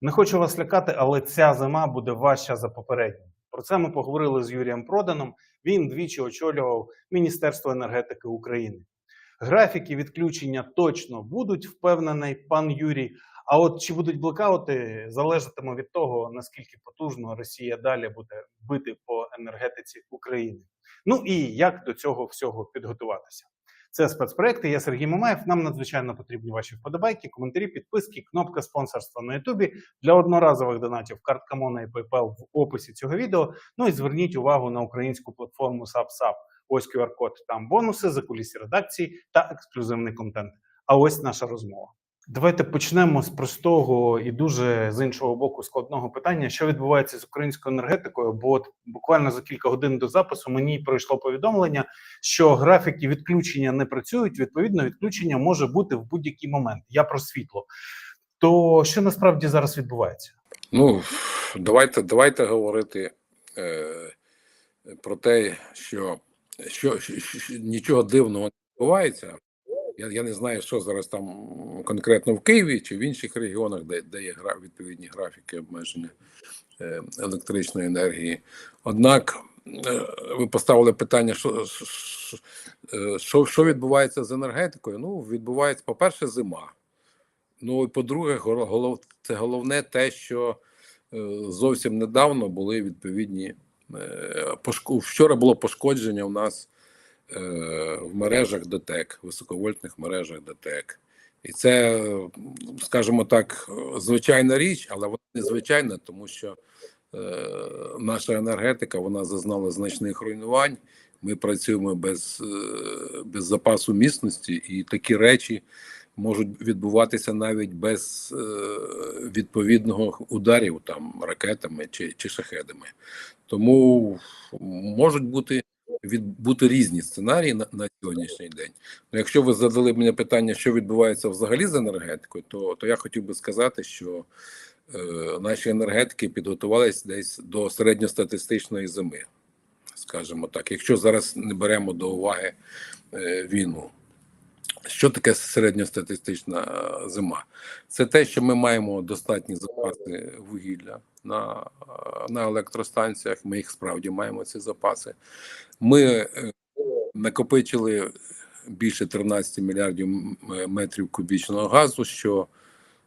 Не хочу вас лякати, але ця зима буде важча за попередню. Про це ми поговорили з Юрієм Проданом. Він двічі очолював Міністерство енергетики України. Графіки відключення точно будуть, впевнений пан Юрій. А от чи будуть блекаути, залежатиме від того, наскільки потужно Росія далі буде бити по енергетиці України. Ну і як до цього всього підготуватися. Це спецпроекти. Я Сергій Мамаєв. Нам надзвичайно потрібні ваші вподобайки, коментарі, підписки, кнопка спонсорства на Ютубі для одноразових донатів. Картка Мона і PayPal в описі цього відео. Ну і зверніть увагу на українську платформу SubSub. Ось QR-код, там бонуси, закулісі редакції та ексклюзивний контент. А ось наша розмова. Давайте почнемо з простого і дуже з іншого боку складного питання, що відбувається з українською енергетикою. Бо от буквально за кілька годин до запису мені пройшло повідомлення, що графіки відключення не працюють. Відповідно, відключення може бути в будь-який момент. Я про світло. То що насправді зараз відбувається? Ну, давайте, давайте говорити е, про те, що, що, що, що нічого дивного не відбувається. Я, я не знаю, що зараз там конкретно в Києві чи в інших регіонах, де, де є гра, відповідні графіки обмеження е, електричної енергії. Однак е, ви поставили питання, що, що, що, відбувається з енергетикою? Ну, відбувається, по-перше, зима. Ну і по-друге, голов, це головне те, що е, зовсім недавно були відповідні вчора було пошкодження у нас в мережах ДТЕК, високовольтних мережах ДТЕК. І це, е, скажімо так, е, звичайна річ, але вона незвичайна, тому що е, наша енергетика вона зазнала значних руйнувань. Ми працюємо без, е, без запасу міцності, і такі речі можуть відбуватися навіть без е, відповідного ударів там ракетами чи, чи шахедами. Тому можуть бути від бути різні сценарії на, на сьогоднішній день. Ну, якщо ви задали мені питання, що відбувається взагалі з енергетикою, то, то я хотів би сказати, що е, наші енергетики підготувалися десь до середньостатистичної зими, скажімо так, якщо зараз не беремо до уваги е, війну. Що таке середньостатистична е, зима? Це те, що ми маємо достатні запаси вугілля на, е, на електростанціях. Ми їх справді маємо ці запаси. Ми е, накопичили більше 13 мільярдів метрів кубічного газу, що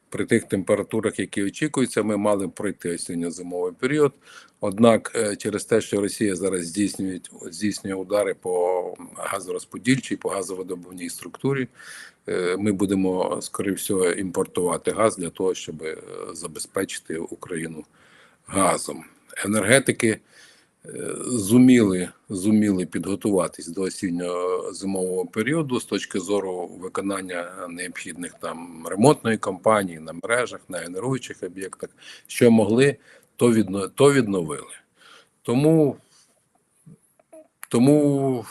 при тих температурах, які очікуються, ми мали пройти осінньо-зимовий період. Однак, через те, що Росія зараз здійснює, здійснює удари по газорозподільчій, по газовидобувній структурі, е, ми будемо, скоріше всього, імпортувати газ для того, щоб е, забезпечити Україну газом. Енергетики е, зуміли, зуміли підготуватись до осінньо-зимового періоду з точки зору виконання необхідних там ремонтної кампанії на мережах, на генеруючих об'єктах, що могли, то, відно, то відновили. Тому, тому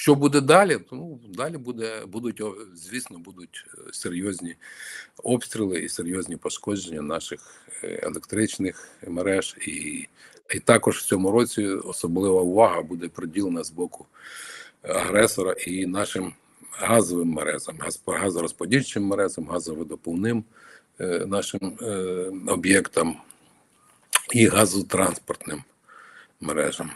що буде далі? Ну, далі буде, будуть, звісно, будуть е, серйозні обстріли і серйозні пошкодження наших е, електричних мереж. І, і також в цьому році особлива увага буде приділена з боку агресора і нашим газовим мерезам, газ, газорозподільчим мерезам, газовидоповним е, нашим об'єктам і газотранспортним мережам.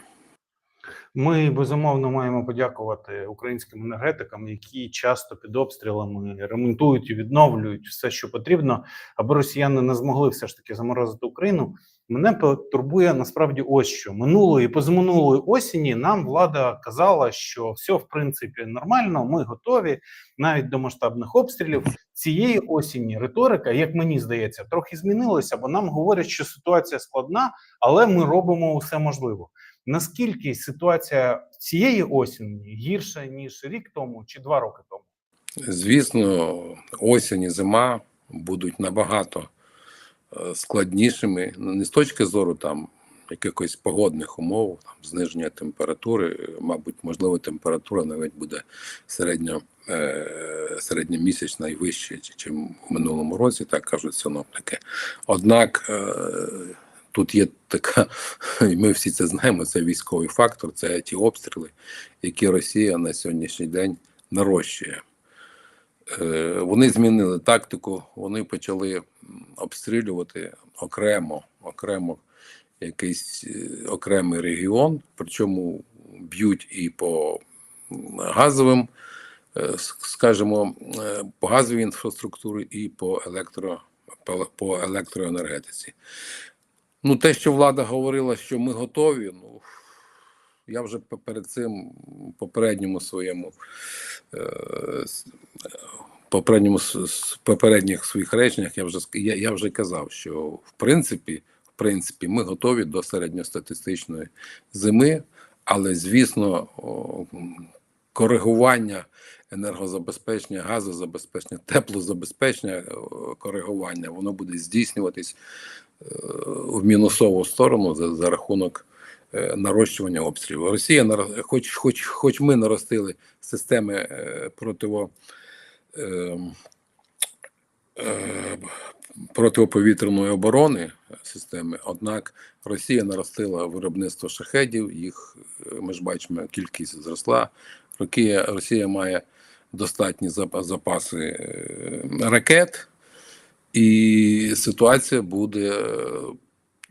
Ми безумовно маємо подякувати українським енергетикам, які часто під обстрілами ремонтують і відновлюють все, що потрібно, аби росіяни не змогли все ж таки заморозити Україну. Мене турбує насправді ось що минулої позаминулої осені нам влада казала, що все в принципі нормально, ми готові навіть до масштабних обстрілів. Цієї осені риторика, як мені здається, трохи змінилася, бо нам говорять, що ситуація складна, але ми робимо усе можливе. Наскільки ситуація цієї осені гірша ніж рік тому чи два роки тому? Звісно, осінь і зима будуть набагато е, складнішими, ну, не з точки зору там якихось погодних умов, там, зниження температури, мабуть, можливо, температура навіть буде середньо, е, середньомісячна і вища, ніж в минулому році, так кажуть синоптики. Однак е, тут є така, і ми всі це знаємо, це військовий фактор, це ті обстріли, які Росія на сьогоднішній день нарощує. Е, Вони змінили тактику, вони почали обстрілювати окремо, окремо якийсь е, окремий регіон, причому б'ють і по газовим, е, скажімо, по газовій інфраструктурі, і по електро по електроенергетиці. Ну, те, що влада говорила, що ми готові, ну я вже перед цим попередньому своєму е, попередньому попередніх своїх реченнях я вже я, я вже казав, що в принципі, в принципі, ми готові до середньостатистичної зими, але звісно, коригування енергозабезпечення, газозабезпечення, теплозабезпечення, коригування, воно буде здійснюватись в мінусову сторону за, за рахунок е, нарощування обстрілів. Росія хоч, хоч, хоч ми наростили системи е, противо. е, Протиповітряної оборони системи, однак Росія наростила виробництво шахедів, їх ми ж бачимо, кількість зросла. Росія, має достатні зап- запаси ракет, і ситуація буде е,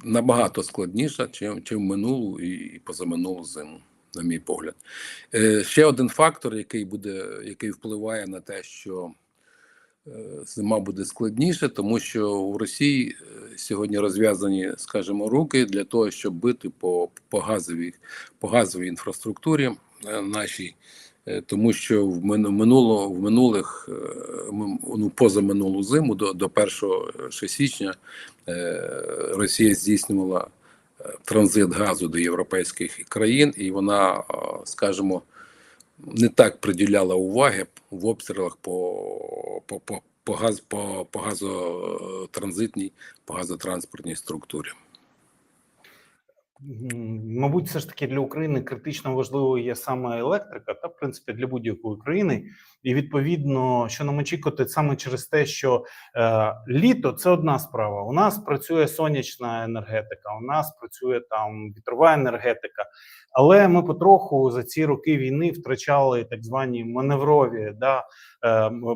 набагато складніша, чим, чим минулу і позаминулу зиму, на мій погляд. Е, Ще один фактор, який буде, який впливає на те, що е, зима буде складніше, тому що у Росії е, сьогодні розв'язані, скажімо, руки для того, щоб бити по, по газовій по газовій інфраструктурі нашій. Е, Тому що в мину- минуло в минулих е, ну позаминулу зиму до, до 1 січня е, Росія здійснювала транзит газу до європейських країн, і вона, скажімо, не так приділяла уваги в обстрілах по, по, по, по, газ, по, по газотранзитній, по газотранспортній структурі. Мабуть, все ж таки для України критично важливою є саме електрика, та в принципі для будь-якої країни. І відповідно, що нам очікувати саме через те, що е, літо це одна справа. У нас працює сонячна енергетика, у нас працює там вітрова енергетика. Але ми потроху за ці роки війни втрачали так звані маневрові да,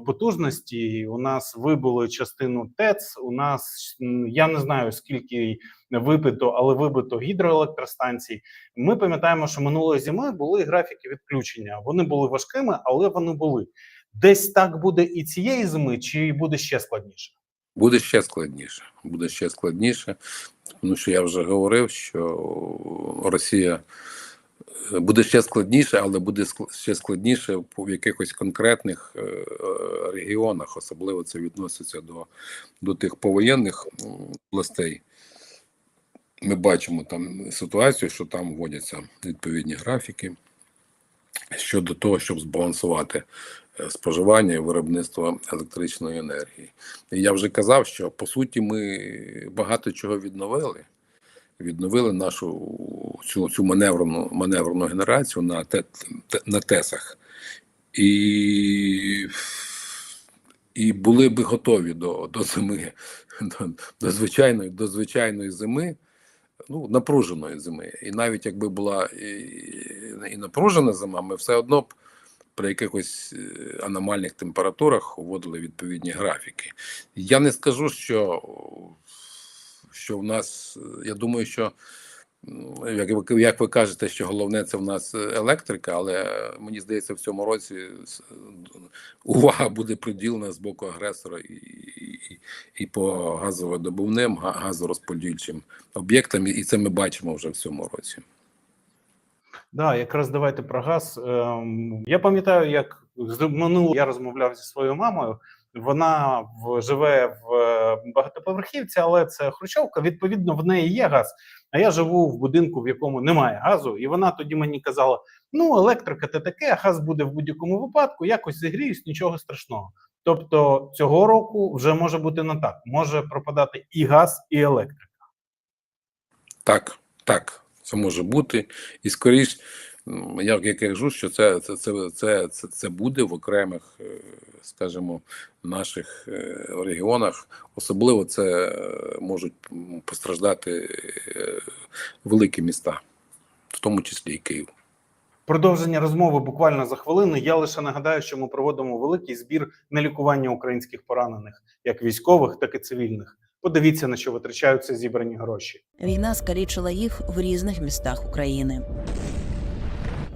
потужності. У нас вибили частину ТЕЦ. У нас я не знаю скільки вибито, але вибито гідроелектростанцій. Ми пам'ятаємо, що минулої зими були графіки відключення. Вони були важкими, але вони були. Десь так буде і цієї зими, чи буде ще складніше? Буде ще складніше. Буде ще складніше, тому що я вже говорив, що Росія буде ще складніше, але буде ще складніше в якихось конкретних е, е, регіонах. Особливо це відноситься до, до тих повоєнних областей. Ми бачимо там ситуацію, що там вводяться відповідні графіки щодо того, щоб збалансувати е, споживання і виробництво електричної енергії. І я вже казав, що по суті ми багато чого відновили. Відновили нашу цю, цю маневрену маневрену генерацію на те, на тесах. І, і були би готові до, до зими, до, до звичайної, до звичайної зими, ну, напруженої зими. І навіть якби була і, і напружена зима, ми все одно б при якихось е, аномальних температурах вводили відповідні графіки. Я не скажу, що, що в нас, е, я думаю, що як ви, як ви кажете, що головне це в нас е, електрика, але е, мені здається, в цьому році увага буде приділена з боку агресора і, і, і по газовидобувним, га- газорозподільчим об'єктам, і це ми бачимо вже в цьому році. Да, якраз давайте про газ. Ем, Я пам'ятаю, як минулого я розмовляв зі своєю мамою. Вона живе в е, багатоповерхівці, але це Хрущовка. Відповідно, в неї є газ. А я живу в будинку, в якому немає газу. І вона тоді мені казала: ну, електрика це таке, газ буде в будь-якому випадку, якось зігріюсь, нічого страшного. Тобто цього року вже може бути не так. Може пропадати і газ, і електрика. Так, так, це може бути. І скоріш, я як я кажу, що це, це, це, це, це, це буде в окремих, е, скажімо, наших е, регіонах. Особливо це е, можуть постраждати великі міста, в тому числі і Київ. Продовження розмови буквально за хвилину. Я лише нагадаю, що ми проводимо великий збір на лікування українських поранених, як військових, так і цивільних. Подивіться на що витрачаються зібрані гроші. Війна скалічила їх в різних містах України.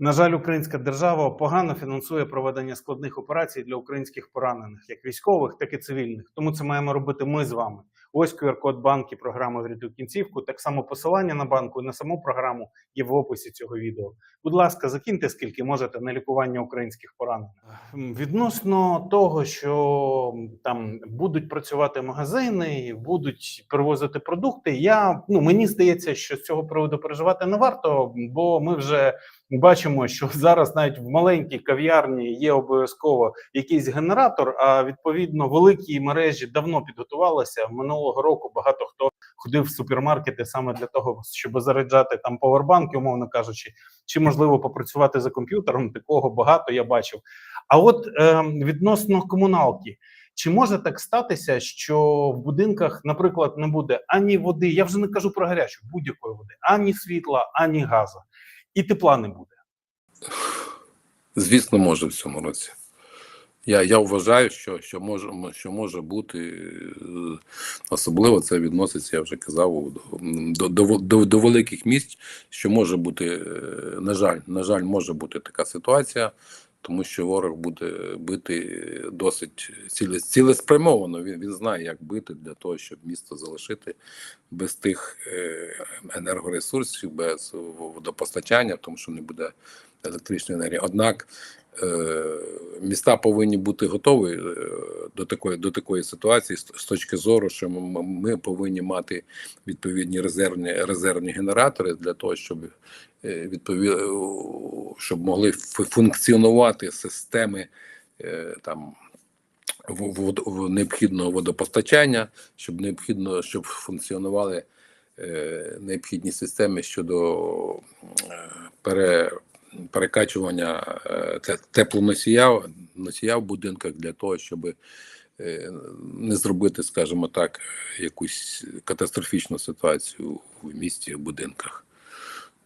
На жаль, українська держава погано фінансує проведення складних операцій для українських поранених, як військових, так і цивільних. Тому це маємо робити ми з вами. Ось QR-код банки програми «Врятуй кінцівку. Так само посилання на банку і на саму програму є в описі цього відео. Будь ласка, закиньте скільки можете на лікування українських поранених. Відносно того, що там будуть працювати магазини, будуть привозити продукти. Я ну мені здається, що з цього приводу переживати не варто, бо ми вже бачимо, що зараз навіть в маленькій кав'ярні є обов'язково якийсь генератор. А відповідно, великі мережі давно підготувалися. Минулого року багато хто ходив в супермаркети саме для того, щоб заряджати там повербанки, умовно кажучи, чи можливо попрацювати за комп'ютером. Такого багато я бачив. А от е, відносно комуналки. Чи може так статися, що в будинках, наприклад, не буде ані води, я вже не кажу про гарячу, будь-якої води, ані світла, ані газу, і тепла не буде. Звісно, може в цьому році. Я, я вважаю, що, що, може, що може бути, е, особливо це відноситься, я вже казав, до, до, до, до великих місць, що може бути, е, на жаль, на жаль, може бути така ситуація, тому що ворог буде бити досить ціле, цілеспрямовано. Він, він знає, як бити для того, щоб місто залишити без тих е, енергоресурсів, без водопостачання, тому що не буде електричної енергії. Однак е, міста повинні бути готові е, до такої до такої ситуації з, точки зору, що ми, повинні мати відповідні резервні резервні генератори для того, щоб е, відпові... щоб могли функціонувати системи там. необхідного водопостачання, щоб необхідно, щоб функціонували необхідні системи щодо пере, перекачування е, те- теплоносія носія в будинках для того, щоб е, не зробити, скажімо так, якусь катастрофічну ситуацію в місті, в будинках.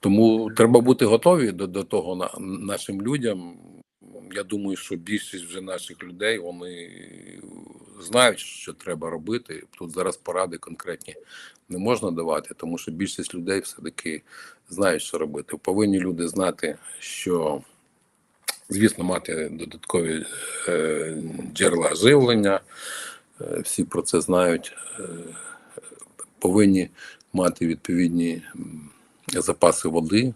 Тому треба бути готові до, до того на, нашим людям. Я думаю, що більшість вже наших людей вони знають, що треба робити. Тут зараз поради конкретні не можна давати, тому що більшість людей все-таки знають, що робити. Повинні люди знати, що, звісно, мати додаткові е, джерела живлення. Е, всі про це знають. Е, повинні мати відповідні запаси води.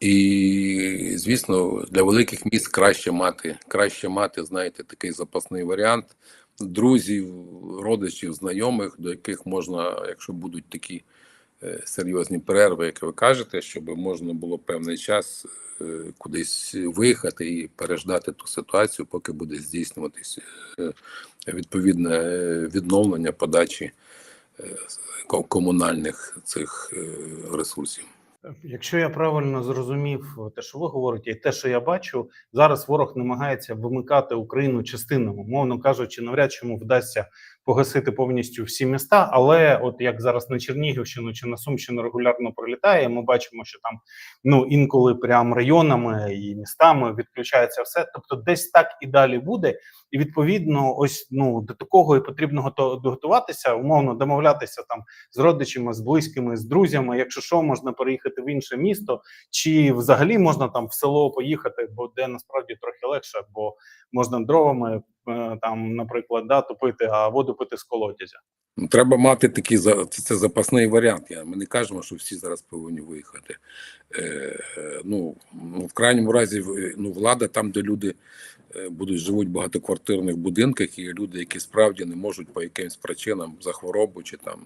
І, звісно, для великих міст краще мати, краще мати, знаєте, такий запасний варіант друзів, родичів, знайомих, до яких можна, якщо будуть такі е, серйозні перерви, як ви кажете, щоб можна було певний час е, кудись виїхати і переждати ту ситуацію, поки буде здійснюватись е, відповідне відновлення подачі комунальних цих ресурсів. Якщо я правильно зрозумів те, що ви говорите, і те, що я бачу, зараз ворог намагається вимикати Україну частинами, мовно кажучи, навряд чи вдасться погасити повністю всі міста. Але от як зараз на Чернігівщину чи на Сумщину регулярно прилітає, ми бачимо, що там ну інколи прям районами і містами відключається все. Тобто, десь так і далі буде. І відповідно, ось ну до такого і потрібно готуватися, умовно домовлятися там з родичами, з близькими, з друзями. Якщо що, можна переїхати в інше місто, чи взагалі можна там в село поїхати, бо де насправді трохи легше, бо можна дровами там, наприклад, да, топити, а воду пити з колодязя. Ну, Треба мати такий це, запасний варіант. Ми не кажемо, що всі зараз повинні виїхати. Е, е, ну, ну, в крайньому разі, ну, влада там, де люди е, будуть живуть в багатоквартирних будинках, і люди, які справді не можуть по якимсь причинам за хворобу чи там,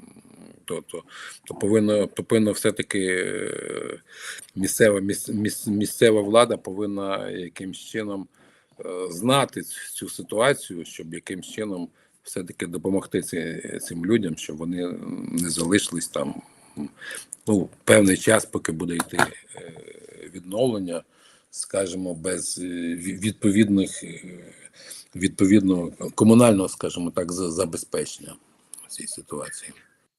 то, то, то повинно, то повинно все-таки е, місцева, міс, міс, місцева влада повинна якимсь чином е, знати цю ситуацію, щоб якимсь чином все-таки допомогти цим людям, щоб вони не залишились там ну, певний час, поки буде йти е, відновлення, скажімо, без е, відповідних е, відповідного комунального, скажімо так, за- забезпечення цій ситуації.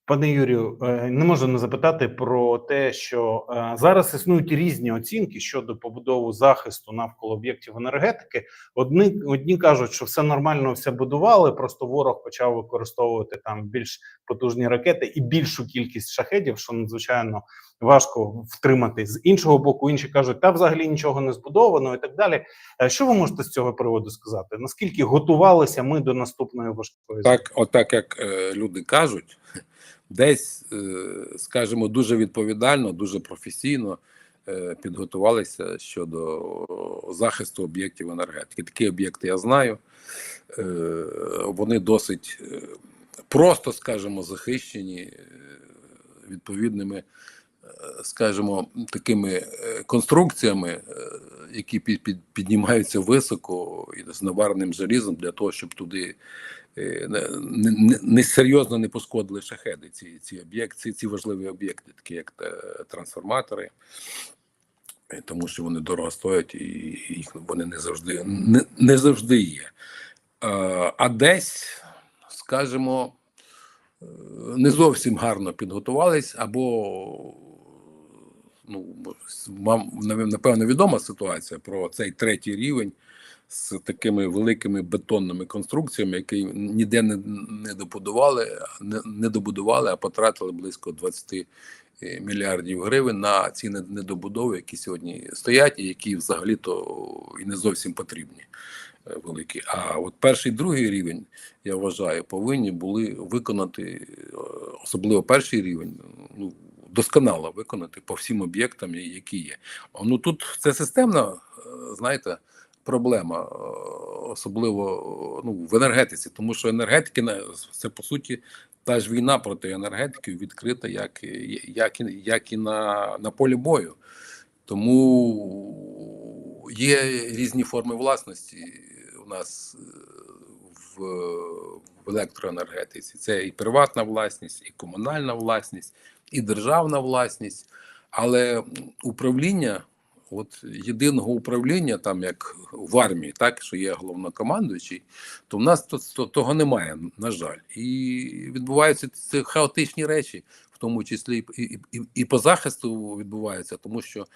Пане Юрію, е, не можу не запитати про те, що е, зараз існують різні оцінки щодо побудови захисту навколо об'єктів енергетики. Одні одні кажуть, що все нормально, все будували. Просто ворог почав використовувати там більш потужні ракети і більшу кількість шахедів, що надзвичайно важко втримати. З іншого боку, інші кажуть, та взагалі нічого не збудовано і так далі. Е, Що ви можете з цього приводу сказати? Наскільки готувалися ми до наступної важкої? Так, отак як е, люди кажуть, десь, е, скажімо, дуже відповідально, дуже професійно е, підготувалися щодо захисту об'єктів енергетики. Такі об'єкти я знаю. Е, вони досить просто, скажімо, захищені відповідними, скажімо, такими конструкціями, які під, під, піднімаються високо і з наварним залізом для того, щоб туди е, не, не, не серйозно не пошкодили шахеди ці, ці об'єкти, ці, ці важливі об'єкти, такі як е, трансформатори, е, тому що вони дорого стоять і їх вони не завжди не, не завжди є. А десь, скажімо, не зовсім гарно підготувались, або ну, вам напевно відома ситуація про цей третій рівень з такими великими бетонними конструкціями, які ніде не, не добудували, не, не добудували, а потратили близько 20 мільярдів гривень на ці недобудови, які сьогодні стоять, і які взагалі то і не зовсім потрібні. е, Великі, а от перший другий рівень, я вважаю, повинні були виконати, е, особливо перший рівень, досконало виконати по всім об'єктам, які є. Ну тут це системна, е, знаєте, проблема, е, особливо ну, в енергетиці, тому що енергетики це по суті та ж війна проти енергетики відкрита, як, як, як і на, на полі бою. Тому є різні форми власності у нас е, в, в електроенергетиці. Це і приватна власність, і комунальна власність, і державна власність. Але управління, от єдиного управління, там як в армії, так що є головнокомандуючий, то в нас то, то, того немає, на жаль. І відбуваються ці хаотичні речі, в тому числі і, і, і, і по захисту відбуваються, тому що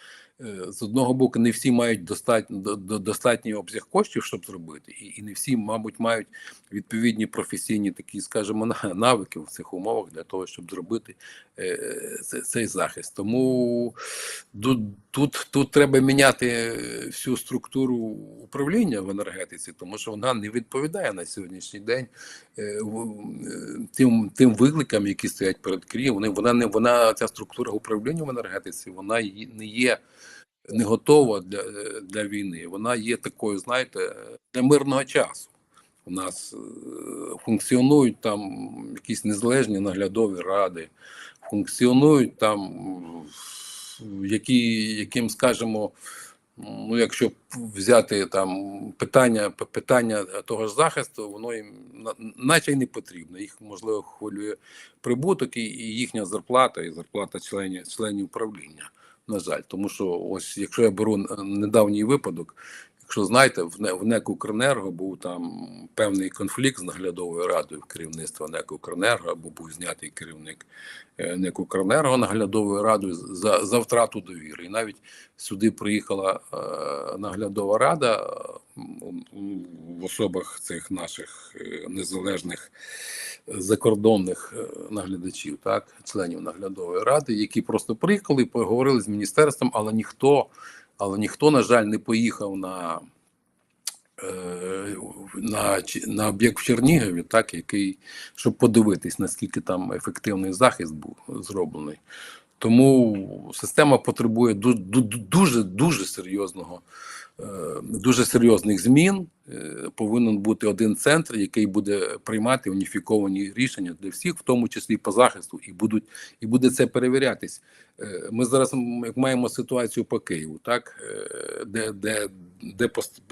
е, з одного боку не всі мають достатньо до, до, достатній обсяг коштів, щоб зробити, і, і не всі, мабуть, мають відповідні професійні такі, скажімо, навики в цих умовах для того, щоб зробити е, цей захист. Тому тут, тут, треба міняти всю структуру управління в енергетиці, тому що вона не відповідає на сьогоднішній день е, тим, тим викликам, які стоять перед Києвом. Вони вона не вона ця структура управління в енергетиці, вона не є. Не готова для, для війни. Вона є такою, знаєте, для мирного часу. У нас е, функціонують там якісь незалежні наглядові ради, функціонують там, які, яким скажімо, ну, якщо взяти там питання, питання того ж захисту, воно їм наче й не потрібно. Їх можливо хвилює прибуток і, їхня зарплата, і зарплата членів членів управління. На жаль, тому що ось якщо я беру недавній випадок, якщо знаєте, в Не- в НЕК «Укренерго» був там певний конфлікт з наглядовою радою керівництва НЕК «Укренерго», або був знятий керівник е, НЕК «Укренерго» наглядовою радою за, за втрату довіри. І навіть сюди приїхала е, наглядова рада е, в особах цих наших незалежних закордонних наглядачів, так, членів наглядової ради, які просто приїхали, поговорили з міністерством, але ніхто, але ніхто, на жаль, не поїхав на е, на, на об'єкт в Чернігові, так, який, щоб подивитись, наскільки там ефективний захист був зроблений. Тому система потребує ду- ду- дуже дуже серйозного, е, дуже серйозних змін. Е, Повинен бути один центр, який буде приймати уніфіковані рішення для всіх, в тому числі по захисту, і будуть і буде це перевірятись. Е, Ми зараз маємо ситуацію по Києву, так де, де, де,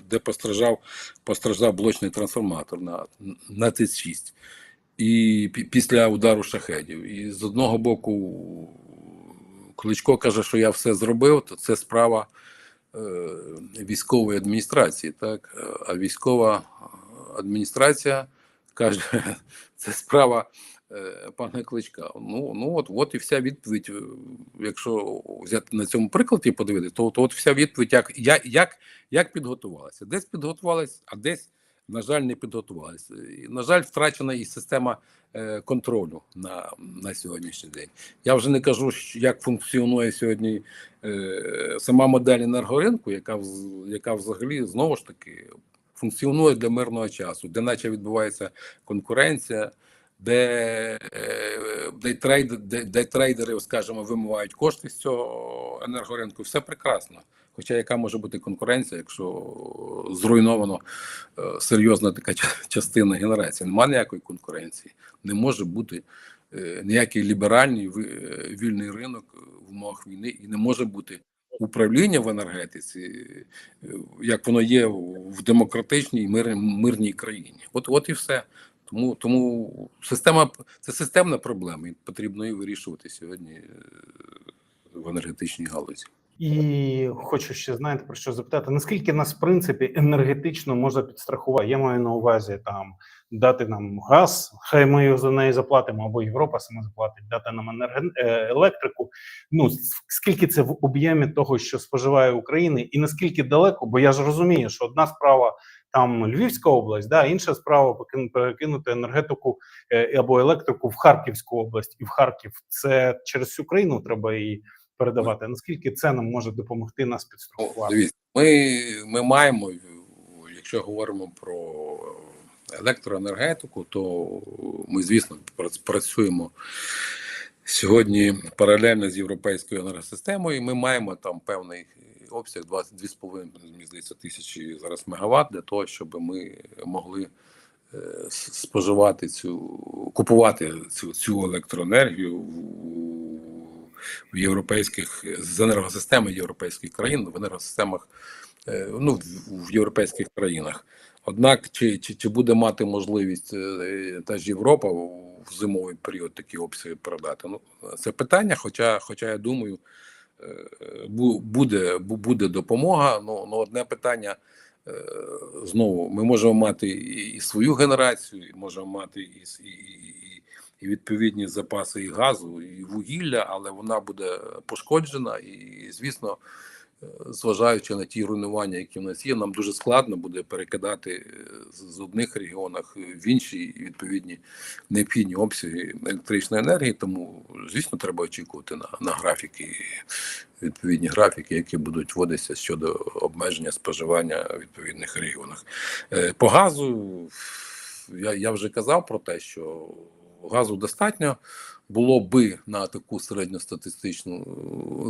де постраждав, постраждав блочний трансформатор на, на ТИЦ-6. І після удару шахедів. І з одного боку, Кличко каже, що я все зробив, то це справа е, військової адміністрації. Так? Е, А військова адміністрація каже, це справа е, пана Кличка. Ну, ну от, от і вся відповідь. Е, Якщо взяти на цьому прикладі подивитися, то, то от вся відповідь, як, як, як підготувалася. Десь підготувалася, а десь, на жаль, не підготувалася. І, на жаль, втрачена і система е, контролю на, на сьогоднішній день. Я вже не кажу, як функціонує сьогодні е, сама модель енергоринку, яка, яка взагалі знову ж таки функціонує для мирного часу, де наче відбувається конкуренція, де, е, де, трейд, де, де трейдери, скажімо, вимивають кошти з цього енергоринку. Все прекрасно. Хоча яка може бути конкуренція, якщо зруйновано е, серйозна така ча- частина генерації? Немає ніякої конкуренції. Не може бути е, ніякий ліберальний е, вільний ринок в умовах війни, і не може бути управління в енергетиці, як воно є в демократичній мир, мирній країні. От, от і все. Тому, тому система це системна проблема, і потрібно її вирішувати сьогодні в енергетичній галузі. І хочу ще знаєте про що запитати: наскільки нас в принципі енергетично можна підстрахувати? Я маю на увазі там дати нам газ, хай ми його за неї заплатимо, або Європа сама заплатить, дати нам енерген... е, електрику. Ну скільки це в об'ємі того, що споживає Україна, і наскільки далеко? Бо я ж розумію, що одна справа там Львівська область, да інша справа перекинути енергетику е, або електрику в Харківську область і в Харків. Це через всю країну треба її передавати. Наскільки це нам може допомогти нас підстрахувати? Дивіться, ми, ми маємо, якщо говоримо про електроенергетику, то ми, звісно, працюємо сьогодні паралельно з європейською енергосистемою. і Ми маємо там певний обсяг 22,5 тисячі зараз мегаватт для того, щоб ми могли е, споживати цю, купувати цю, цю електроенергію в- європейських з енергосистеми європейських країн, в енергосистемах е, ну, в- європейських країнах. Однак, чи, чи, чи буде мати можливість е, та ж Європа в зимовий період такі обсяги передати? Ну, це питання, хоча, хоча я думаю, е, буде, буде допомога. Ну, ну одне питання. е, Знову ми можемо мати і, свою генерацію, можемо мати і, і, і, і- відповідні запаси і газу, і вугілля, але вона буде пошкоджена, і звісно, е, зважаючи на ті руйнування, які в нас є, нам дуже складно буде перекидати е, з з одних регіонах в інші відповідні необхідні обсяги електричної енергії. Тому, звісно, треба очікувати на, на графіки, відповідні графіки, які будуть вводитися щодо обмеження споживання в відповідних регіонах. Е, По газу я, я вже казав про те, що газу достатньо. Було би на таку середньостатистичну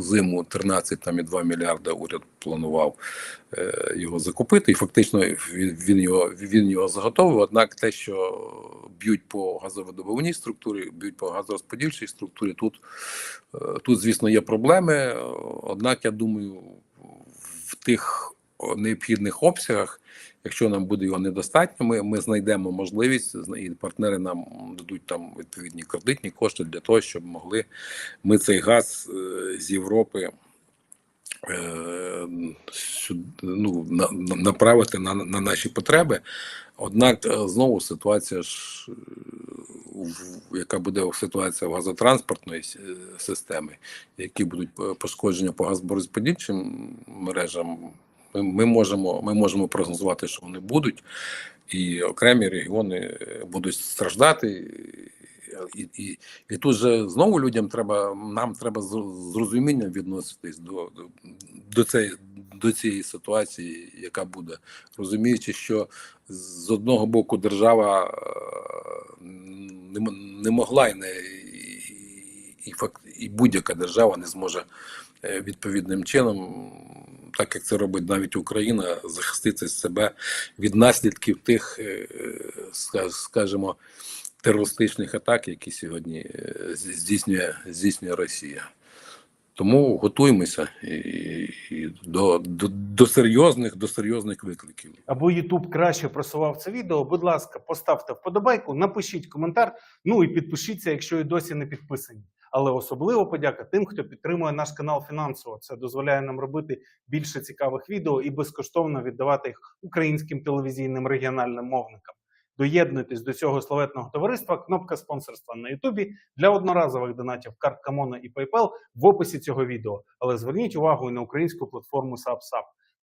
зиму 13,2 мільярда уряд планував е, його закупити, і фактично він, він його він його заготовив. Однак те, що б'ють по газовидобувній структурі, б'ють по газорозподільчій структурі, тут, е, тут звісно, є проблеми. Однак, я думаю, в тих необхідних обсягах, якщо нам буде його недостатньо, ми, ми знайдемо можливість, і партнери нам дадуть там відповідні кредитні кошти для того, щоб могли ми цей газ е, з Європи. е, Ну, на, на- направити на, на наші потреби. Однак е, знову ситуація ж, яка буде ситуація в газотранспортної системи, які будуть пошкодження по газорозподільчим мережам, ми, ми можемо ми можемо прогнозувати, що вони будуть, і окремі регіони будуть страждати. І, і, і тут же знову людям треба, нам треба з розумінням відноситись до, до, до, цієї, до цієї ситуації, яка буде, розуміючи, що з одного боку держава е, не, не могла і не і, і будь-яка держава не зможе е, відповідним чином, так як це робить навіть Україна, захистити себе від наслідків тих, е, скажімо, терористичних атак, які сьогодні е, здійснює, здійснює Росія. Тому готуємося і, і до, до, до серйозних до серйозних викликів. Аби YouTube краще просував це відео, будь ласка, поставте вподобайку, напишіть коментар, ну і підпишіться, якщо і досі не підписані. Але особливо подяка тим, хто підтримує наш канал фінансово. Це дозволяє нам робити більше цікавих відео і безкоштовно віддавати їх українським телевізійним регіональним мовникам. Доєднуйтесь до цього славетного товариства. Кнопка спонсорства на Ютубі для одноразових донатів картка Моно і PayPal в описі цього відео. Але зверніть увагу і на українську платформу SubSub.